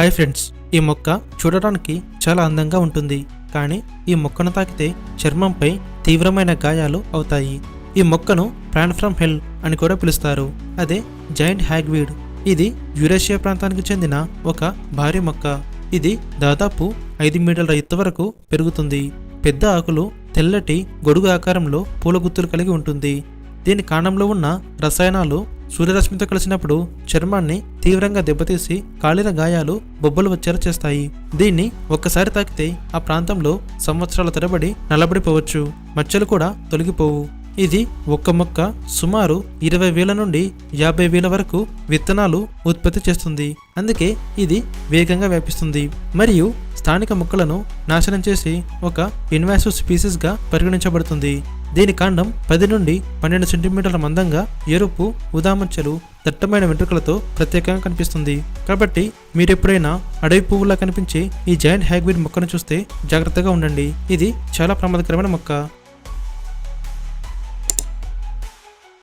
Hi friends ఈ మొక్క చూడడానికి చాలా అందంగా ఉంటుంది కానీ ఈ మొక్కను తాకితే చర్మంపై తీవ్రమైన గాయాలు అవుతాయి. ఈ మొక్కను ప్రాన్ ఫ్రమ్ హెల్ అని కూడా పిలుస్తారు. అదే జాయింట్ హ్యాగ్వీడ్. ఇది యురేషియా ప్రాంతానికి చెందిన ఒక భారీ మొక్క. ఇది దాదాపు ఐదు మీటర్ల ఎత్తు వరకు పెరుగుతుంది. పెద్ద ఆకులు తెల్లటి గొడుగు ఆకారంలో పూల గుత్తులు కలిగి ఉంటుంది. దీని కాండంలో ఉన్న రసాయనాలు సూర్యరశ్మితో కలిసినప్పుడు చర్మాన్ని తీవ్రంగా దెబ్బతీసి కాలిన గాయాలు బొబ్బలు వచ్చేలా చేస్తాయి దీన్ని ఒక్కసారి తాకితే ఆ ప్రాంతంలో సంవత్సరాల తరబడి నలబడిపోవచ్చు మచ్చలు కూడా తొలగిపోవు. ఇది ఒక్క మొక్క సుమారు ఇరవై వేల నుండి యాభై వేల వరకు విత్తనాలు ఉత్పత్తి చేస్తుంది. అందుకే ఇది వేగంగా వ్యాపిస్తుంది. మరియు స్థానిక మొక్కలను నాశనం చేసి ఒక ఇన్వాసివ్ స్పీసీస్గా పరిగణించబడుతుంది. దీని కాండం పది నుండి పన్నెండు సెంటీమీటర్ల మందంగా ఎరుపు ఉదామచ్చలు దట్టమైన వెంట్రుకలతో ప్రత్యేకంగా కనిపిస్తుంది. కాబట్టి మీరెప్పుడైనా అడవి పువ్వులా కనిపించే ఈ జాయింట్ హ్యాగ్వీడ్ మొక్కను చూస్తే జాగ్రత్తగా ఉండండి. ఇది చాలా ప్రమాదకరమైన మొక్క.